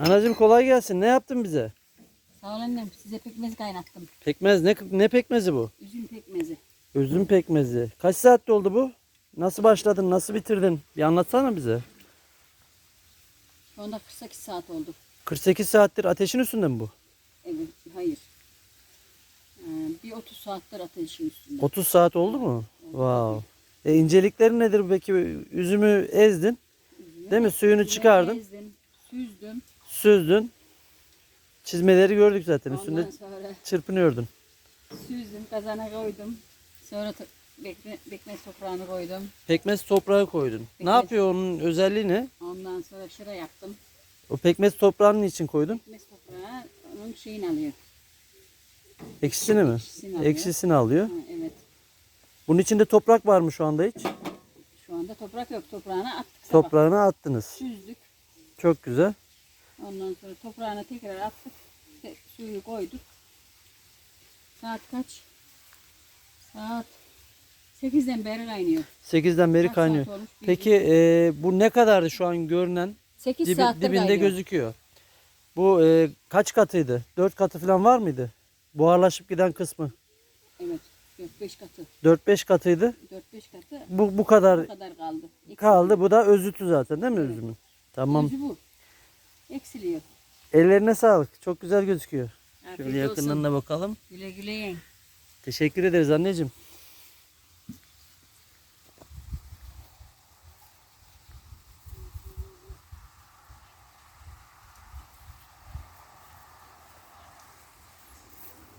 Anacığım kolay gelsin. Ne yaptın bize? Sağ ol annem. Size pekmez kaynattım. Pekmez ne ne pekmezi bu? Üzüm pekmezi. Üzüm pekmezi. Kaç saatte oldu bu? Nasıl başladın? Nasıl bitirdin? Bir anlatsana bize. Şu anda 48 saat oldu. 48 saattir ateşin üstünde mi bu? Evet, hayır. Ee, bir 30 saattir ateşin üstünde. 30 saat oldu mu? Wow. E incelikleri nedir peki? Üzümü ezdin. Değil mi? Suyunu çıkardın. Ezdim, süzdüm. Süzdün. Çizmeleri gördük zaten. Üstünde Ondan sonra çırpınıyordun. süzdüm, kazana koydum. Sonra bekme, bekmez toprağını koydum. Pekmez toprağı koydun. Ne Pekmez. yapıyor onun özelliği ne? Ondan sonra şıra yaptım. O pekmez toprağının için koydun? Bekmez toprağı onun şeyini alıyor. Eksisini mi? Ekşisini alıyor. Eksisini alıyor. Ha, evet. Bunun içinde toprak var mı şu anda hiç? Şu anda toprak yok. Toprağını attık sabah. Toprağını attınız. Süzdük. Çok güzel. Ondan sonra toprağını tekrar attık. Suyu koyduk. Saat kaç? Saat 8'den beri kaynıyor. 8'den beri Kaç kaynıyor. olmuş. Peki e, bu ne kadardı şu an görünen? 8 Dibi- dibinde kaynıyor. gözüküyor. Bu e, kaç katıydı? 4 katı falan var mıydı? Buharlaşıp giden kısmı. Evet. 4-5 katı. 4-5 katıydı. 4-5 katı Bu bu kadar bu kadar kaldı. Eksiliyor. kaldı. Bu da özütü zaten değil mi üzümün? Tamam. Bu. Eksiliyor. Ellerine sağlık. Çok güzel gözüküyor. Afiyet Şöyle yakından olsun. da bakalım. Güle güle yiyin. Teşekkür ederiz anneciğim.